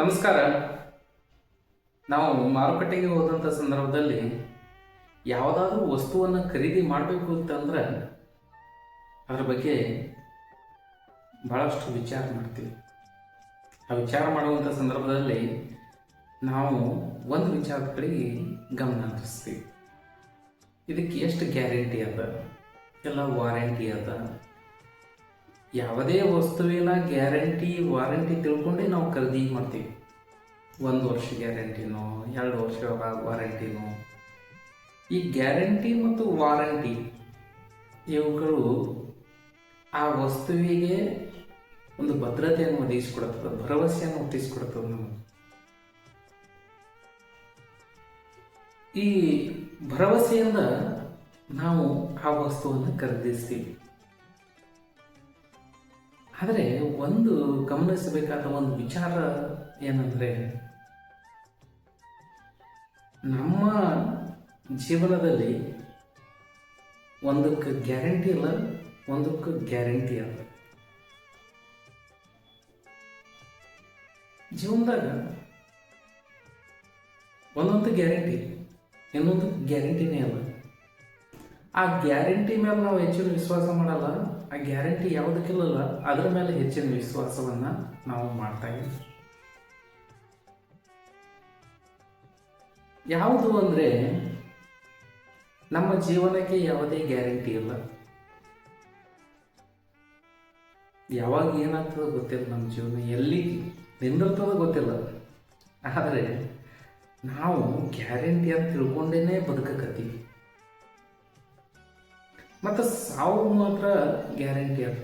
ನಮಸ್ಕಾರ. ನಾವು ಮಾರುಕಟ್ಟೆಗೆ ಹೋದಂಥ ಸಂದರ್ಭದಲ್ಲಿ ಯಾವುದಾದ್ರೂ ವಸ್ತುವನ್ನು ಖರೀದಿ ಮಾಡಬೇಕು ಅಂತಂದ್ರೆ ಅದ್ರ ಬಗ್ಗೆ ಭಾಳಷ್ಟು ವಿಚಾರ ಮಾಡ್ತೀವಿ. ಆ ವಿಚಾರ ಮಾಡುವಂಥ ಸಂದರ್ಭದಲ್ಲಿ ನಾವು ಒಂದು ವಿಚಾರದ ಕಡೆಗೆ ಗಮನ ಹರಿಸ್ತೀವಿ. ಇದಕ್ಕೆ ಎಷ್ಟು ಗ್ಯಾರಂಟಿ ಅದ? ಎಲ್ಲ ವಾರಂಟಿ ಅದ? ಯಾವುದೇ ವಸ್ತುವಿನ ಗ್ಯಾರಂಟಿ, ವಾರಂಟಿ ತಿಳ್ಕೊಂಡೇ ನಾವು ಖರೀದಿ ಮಾಡ್ತೀವಿ. ಒಂದು ವರ್ಷ ಗ್ಯಾರಂಟಿನೋ, ಎರಡು ವರ್ಷ ವಾರಂಟಿನೋ. ಈ ಗ್ಯಾರಂಟಿ ಮತ್ತು ವಾರಂಟಿ, ಇವುಗಳು ಆ ವಸ್ತುವಿಗೆ ಒಂದು ಭದ್ರತೆಯನ್ನು ಒದಗಿಸಿಕೊಡುತ್ತದೆ ಭರವಸೆಯನ್ನು ಒದಗಿಸಿಕೊಡುತ್ತದೆ ನಮಗೆ. ಈ ಭರವಸೆಯಿಂದ ನಾವು ಆ ವಸ್ತುವನ್ನು ಖರೀದಿಸ್ತೀವಿ. ಆದರೆ ಒಂದು ಗಮನಿಸಬೇಕಾದ ಒಂದು ವಿಚಾರ ಏನಂದರೆ, ನಮ್ಮ ಜೀವನದಲ್ಲಿ ಒಂದಕ್ಕೆ ಗ್ಯಾರಂಟಿ ಇಲ್ಲ, ಒಂದಕ್ಕೆ ಗ್ಯಾರಂಟಿ ಅಲ್ಲ ಜೀವನದಾಗ ಒಂದೊಂದು ಗ್ಯಾರಂಟಿ, ಇನ್ನೊಂದು ಗ್ಯಾರಂಟಿನೇ ಅಲ್ಲ ಆ ಗ್ಯಾರಂಟಿ ಮೇಲೆ ನಾವು ಹೆಚ್ಚಿನ ವಿಶ್ವಾಸ ಮಾಡಲ್ಲ. ಆ ಗ್ಯಾರಂಟಿ ಯಾವುದಕ್ಕಿಲ್ಲಲ್ಲ ಅದರ ಮೇಲೆ ಹೆಚ್ಚಿನ ವಿಶ್ವಾಸವನ್ನ ನಾವು ಮಾಡ್ತಾ ಇದ್ದೀವಿ. ಯಾವುದು ಅಂದರೆ, ನಮ್ಮ ಜೀವನಕ್ಕೆ ಯಾವುದೇ ಗ್ಯಾರಂಟಿ ಇಲ್ಲ. ಯಾವಾಗ ಏನಾಗ್ತದ ಗೊತ್ತಿಲ್ಲ ನಮ್ಮ ಜೀವನ, ಎಲ್ಲಿ ನಿಂದಿರ್ತದೋ ಗೊತ್ತಿಲ್ಲ. ಆದರೆ, ನಾವು ಗ್ಯಾರಂಟಿ ಅಂತ ತಿಳ್ಕೊಂಡೇನೆ ಬದುಕಕತ್ತೀವಿ. ಮತ್ತು ಸಾವು ಮಾತ್ರ ಗ್ಯಾರಂಟಿ ಅದ.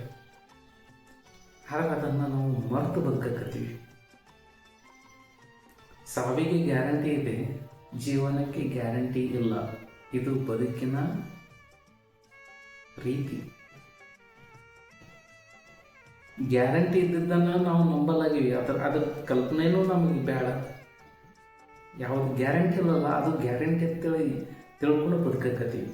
ಹಾಗೆ ಅದನ್ನು ನಾವು ಮರೆತು ಬದುಕಕತ್ತೀವಿ. ಸಾವಿಗೆ ಗ್ಯಾರಂಟಿ ಇದೆ, ಜೀವನಕ್ಕೆ ಗ್ಯಾರಂಟಿ ಇಲ್ಲ. ಇದು ಬದುಕಿನ ರೀತಿ. ಗ್ಯಾರಂಟಿ ಇದ್ದಿದ್ದನ್ನು ನಾವು ನಂಬಲಾಗಿವಿ. ಅದರ ಅದ್ರ ಕಲ್ಪನೆಯೂ ನಮಗೆ ಬೇಡ. ಯಾವ್ದು ಗ್ಯಾರಂಟಿ ಇಲ್ಲಲ್ಲ, ಅದು ಗ್ಯಾರಂಟಿ ಅಂತೇಳಿ ತಿಳ್ಕೊಂಡು ಬದುಕಕತ್ತೀವಿ.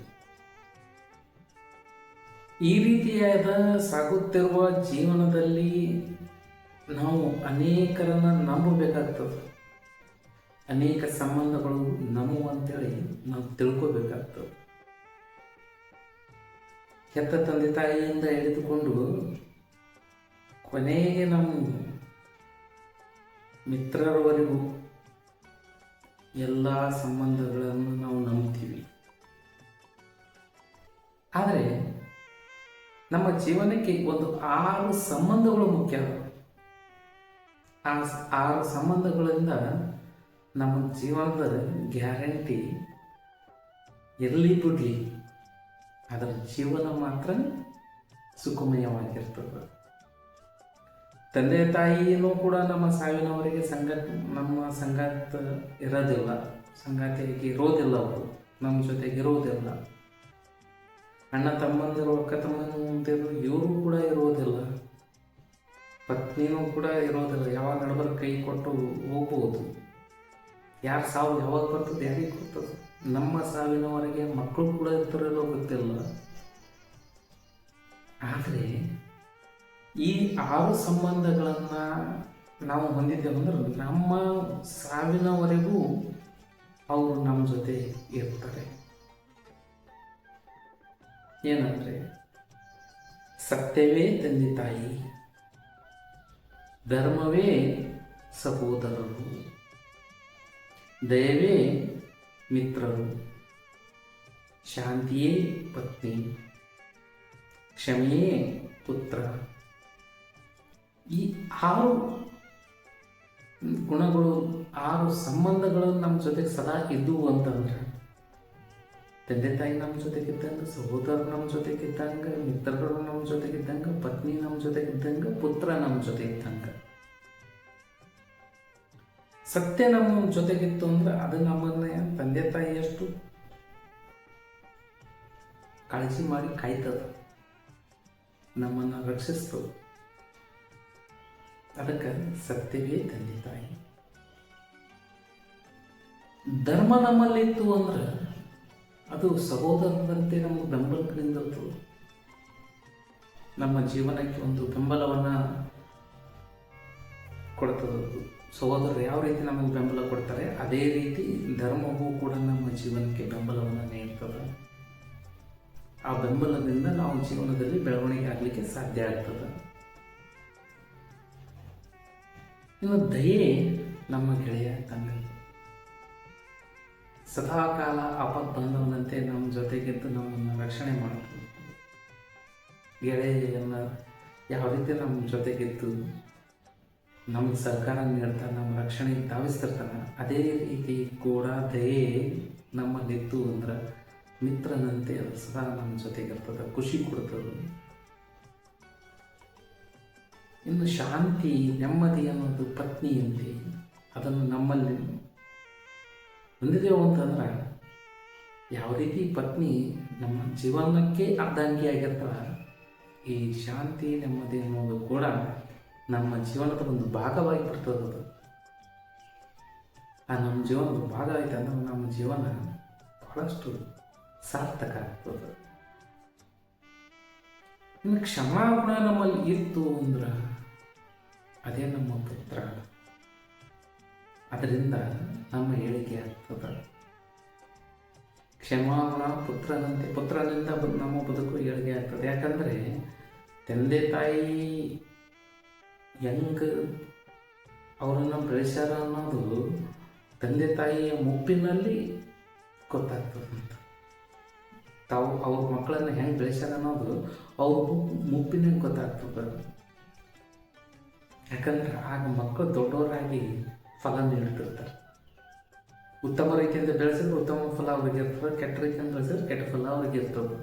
ಈ ರೀತಿಯಾದ ಸಾಗುತ್ತಿರುವ ಜೀವನದಲ್ಲಿ ನಾವು ಅನೇಕರನ್ನ ನಂಬಬೇಕಾಗ್ತದೆ. ಅನೇಕ ಸಂಬಂಧಗಳು ನಮ್ಮವು ಅಂತೇಳಿ ನಾವು ತಿಳ್ಕೋಬೇಕಾಗ್ತದೆ. ಹೆತ್ತ ತಂದೆ ತಾಯಿಯಿಂದ ಹಿಡಿದುಕೊಂಡು ಕೊನೆಗೆ ನಾವು ಮಿತ್ರರವರೆಗೂ ಎಲ್ಲ ಸಂಬಂಧಗಳನ್ನು ನಾವು ನಂಬ್ತೀವಿ. ಆದರೆ ನಮ್ಮ ಜೀವನಕ್ಕೆ ಒಂದು ಆರು ಸಂಬಂಧಗಳು ಮುಖ್ಯ. ಆ ಆರು ಸಂಬಂಧಗಳಿಂದ ನಮ್ಮ ಜೀವನದ ಗ್ಯಾರಂಟಿ ಎಲ್ಲಿ ಬಿಡಲಿ. ಅದರ ಜೀವನ ಮಾತ್ರ ಸುಖಮಯವಾಗಿರ್ತದೆ. ತಂದೆ ತಾಯಿಯೂ ಕೂಡ ನಮ್ಮ ಸಾವಿನವರಿಗೆ ಸಂಗತ್, ನಮ್ಮ ಸಂಗಾತ ಇರೋದಿಲ್ಲ. ಸಂಗಾತಿಯಾಗಿ ಇರೋದಿಲ್ಲ ಅವರು. ನಮ್ಮ ಜೊತೆಗೆ ಇರೋದಿಲ್ಲ. ಅಣ್ಣ ತಮ್ಮಂದಿರು, ಅಕ್ಕ ತಮ್ಮಂದಿರು ಇವರು ಕೂಡ ಇರೋದಿಲ್ಲ. ಪತ್ನಿಯೂ ಕೂಡ ಇರೋದಿಲ್ಲ. ಯಾವಾಗ ನಡಬರ್ ಕೈ ಕೊಟ್ಟು ಹೋಗ್ಬೋದು. ಯಾರು ಸಾವು ಯಾವಾಗ ಬರ್ತದೆ ಯಾರಿಗೆ ಕೊಡ್ತದೆ ನಮ್ಮ ಸಾವಿನವರೆಗೆ ಮಕ್ಕಳು ಕೂಡ ಇರ್ತಾರೋ ಗೊತ್ತಿಲ್ಲ. ಆದರೆ ಈ ಆರು ಸಂಬಂಧಗಳನ್ನು ನಾವು ಹೊಂದಿದ್ದೇವೆ ಅಂದ್ರೆ ನಮ್ಮ ಸಾವಿನವರೆಗೂ ಅವರು ನಮ್ಮ ಜೊತೆ ಇರ್ತಾರೆ. ಏನಂದ್ರೆ, ಸತ್ಯವೇ ತಂದೆ ತಾಯಿ, ಧರ್ಮವೇ ಸಹೋದರರು, ದಯವೇ ಮಿತ್ರರು, ಶಾಂತಿಯೇ ಪತ್ನಿ, ಕ್ಷಮೆಯೇ ಪುತ್ರ. ಈ ಆರು ಗುಣಗಳು, ಆರು ಸಂಬಂಧಗಳು ನಮ್ಮ ಜೊತೆಗೆ ಸದಾ ಇದ್ದವು ಅಂತಂದ್ರೆ ತಂದೆ ತಾಯಿ ನಮ್ಮ ಜೊತೆಗಿದ್ದಂಗೆ ಸಹೋದರರು ನಮ್ಮ ಜೊತೆಗಿದ್ದಂಗೆ ಮಿತ್ರರು ನಮ್ಮ ಜೊತೆಗಿದ್ದಂಗೆ ಪತ್ನಿ ನಮ್ಮ ಜೊತೆಗಿದ್ದಂಗೆ ಪುತ್ರ ನಮ್ಮ ಜೊತೆಗಿದ್ದಂಗೆ ಸತ್ಯ ನಮ್ಮ ಜೊತೆಗಿತ್ತು ಅಂದ್ರೆ ಅದು ನಮ್ಮನ್ನ ತಂದೆ ತಾಯಿ ಎಷ್ಟು ಕಾಳಜಿ ಮಾಡಿ ಕಾಯ್ತದ. ನಮ್ಮನ್ನು ರಕ್ಷಿಸ್ತು ಅದಕ್ಕೆ ಸತ್ಯವೇ ತಂದೆ ತಾಯಿ ಧರ್ಮ ನಮ್ಮಲ್ಲಿತ್ತು ಅಂದ್ರೆ ಅದು ಸಹೋದರರಂತೆ ನಮಗೆ ಬೆಂಬಲದಿಂದ ನಮ್ಮ ಜೀವನಕ್ಕೆ ಒಂದು ಬೆಂಬಲವನ್ನು ಕೊಡ್ತದೆ ಸಹೋದರರು ಯಾವ ರೀತಿ ನಮಗೆ ಬೆಂಬಲ ಕೊಡ್ತಾರೆ, ಅದೇ ರೀತಿ ಧರ್ಮವೂ ಕೂಡ ನಮ್ಮ ಜೀವನಕ್ಕೆ ಬೆಂಬಲವನ್ನು ನೀಡ್ತದೆ. ಆ ಬೆಂಬಲದಿಂದ ನಾವು ಜೀವನದಲ್ಲಿ ಬೆಳವಣಿಗೆ ಆಗಲಿಕ್ಕೆ ಸಾಧ್ಯ ಆಗ್ತದೆ. ಇನ್ನು ದಯೆ ನಮ್ಮ ಗೆಳೆಯ ತಂದೆ ಸದಾಕಾಲ ಆಪತ್ ಬಂದವನಂತೆ ನಮ್ಮ ಜೊತೆಗಿದ್ದು ನಮ್ಮನ್ನು ರಕ್ಷಣೆ ಮಾಡುತ್ತೆ. ಗೆಳೆಯನ್ನು ಯಾವ ರೀತಿ ನಮ್ಮ ಜೊತೆಗಿದ್ದು ನಮಗೆ ಸರ್ಕಾರ ನೀಡ್ತಾ ನಮ್ಮ ರಕ್ಷಣೆ ಧಾವಿಸ್ತಿರ್ತಾನೆ, ಅದೇ ರೀತಿ ಕೂಡ ದಯೆ ನಮ್ಮಲ್ಲಿತ್ತು ಅಂದ್ರೆ ಮಿತ್ರನಂತೆ ಅದು ಸದಾ ನಮ್ಮ ಜೊತೆಗಿರ್ತದೆ, ಖುಷಿ ಕೊಡ್ತದೆ. ಇನ್ನು ಶಾಂತಿ, ನೆಮ್ಮದಿ ಅನ್ನೋದು ಪತ್ನಿಯಂತೆ, ಅದನ್ನು ನಮ್ಮಲ್ಲಿ ಹೊಂದಿದೆವು ಅಂತಂದ್ರೆ ಯಾವ ರೀತಿ ಪತ್ನಿ ನಮ್ಮ ಜೀವನಕ್ಕೆ ಅರ್ಧಾಂಗಿ ಆಗಿರ್ತಾಳ ಈ ಶಾಂತಿ ನೆಮ್ಮದಿ ಅನ್ನೋದು ಕೂಡ ನಮ್ಮ ಜೀವನದ ಒಂದು ಭಾಗವಾಗಿ ಬರ್ತದೆ ಅದು. ಆ ನಮ್ಮ ಜೀವನದ ಭಾಗ ಆಯ್ತು ಅಂದ್ರೆ ನಮ್ಮ ಜೀವನ ಬಹಳಷ್ಟು ಸಾರ್ಥಕ ಆಗ್ತದೆ. ಇನ್ನು ಕ್ಷಮಾಗುಣ ನಮ್ಮಲ್ಲಿ ಇತ್ತು ಅಂದ್ರೆ ಅದೇ ನಮ್ಮ ಪುತ್ರ. ಅದರಿಂದ ನಮ್ಮ ಹೇಳಿಕೆ ಆಗ್ತದೆ ಕ್ಷಮಾಗುಣ ಪುತ್ರನಂತೆ, ಪುತ್ರನಿಂದ ನಮ್ಮ ಬದುಕು ಏಳಿಗೆ ಆಗ್ತದೆ. ಯಾಕಂದರೆ ತಂದೆ ತಾಯಿ ಹೆಂಗೆ ಅವರನ್ನು ಬೆಳೆಸ್ಯಾರ ಅನ್ನೋದು ತಂದೆ ತಾಯಿಯ ಮುಪ್ಪಿನಲ್ಲಿ ಗೊತ್ತಾಗ್ತದೆ ಅಂತ. ತಾವು ಅವ್ರ ಮಕ್ಕಳನ್ನು ಹೆಂಗೆ ಬೆಳೆಸ್ಯಾರ ಅನ್ನೋದು ಅವ್ರ ಮುಪ್ಪಿನಾಗ ಗೊತ್ತಾಗ್ತದೆ. ಯಾಕಂದ್ರೆ ಆಗ ಮಕ್ಕಳು ದೊಡ್ಡವರಾಗಿ ಫಲ ನೀಡ್ತಿರ್ತಾರೆ ಉತ್ತಮ ರೀತಿಯಿಂದ ಬೆಳೆಸಿದ್ರೆ ಉತ್ತಮ ಫಲ ಅವ್ರಿಗೆ ಇರ್ತದೆ, ಕೆಟ್ಟ ರೀತಿಯಿಂದ ಬೆಳೆಸಿದ್ರೆ ಕೆಟ್ಟ ಫಲ ಅವ್ರಿಗೆ ಇರ್ತದೆ.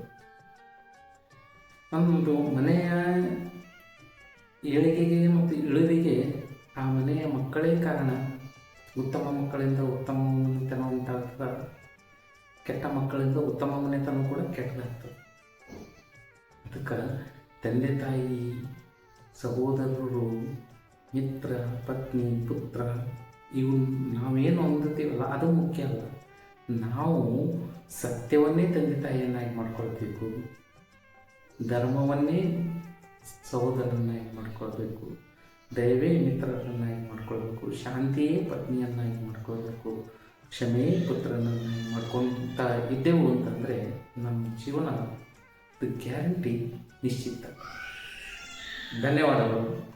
ನಮ್ಮದು ಮನೆಯ ಏಳಿಗೆಗೆ ಮತ್ತು ಇಳುವಿಗೆ ಆ ಮನೆಯ ಮಕ್ಕಳೇ ಕಾರಣ. ಉತ್ತಮ ಮಕ್ಕಳಿಂದ ಉತ್ತಮ ಮನೆತನ ಉಂಟಾಗ್ತದೆ, ಕೆಟ್ಟ ಮಕ್ಕಳಿಂದ ಉತ್ತಮ ಮನೆತನ ಕೂಡ ಕೆಟ್ಟದಾಗ್ತದೆ. ಅದಕ್ಕೆ ತಂದೆ ತಾಯಿ, ಸಹೋದರರು, ಮಿತ್ರ, ಪತ್ನಿ, ಪುತ್ರ ಇವು ನಾವೇನು ಹೊಂದುತ್ತೀವಲ್ಲ ಅದು ಮುಖ್ಯ ಅಲ್ಲ. ನಾವು ಸತ್ಯವನ್ನೇ ತಂದೆ ತಾಯಿಯನ್ನಾಗಿ ಮಾಡ್ಕೊಳ್ಬೇಕು. ಧರ್ಮವನ್ನೇ ಸಹೋದರನ್ನಾಗಿ ಮಾಡ್ಕೊಳ್ಬೇಕು. ದಯವೇ ಮಿತ್ರರನ್ನಾಗಿ ಮಾಡ್ಕೊಳ್ಬೇಕು. ಶಾಂತಿಯೇ ಪತ್ನಿಯನ್ನಾಗಿ ಮಾಡ್ಕೊಳ್ಬೇಕು. ಕ್ಷಮೆಯೇ ಪುತ್ರನನ್ನಾಗಿ ಮಾಡ್ಕೊಳ್ತಾ ಇದ್ದೆವು ಅಂತಂದರೆ ನಮ್ಮ ಜೀವನ ಗ್ಯಾರಂಟಿ ನಿಶ್ಚಿತ. ಧನ್ಯವಾದಗಳು.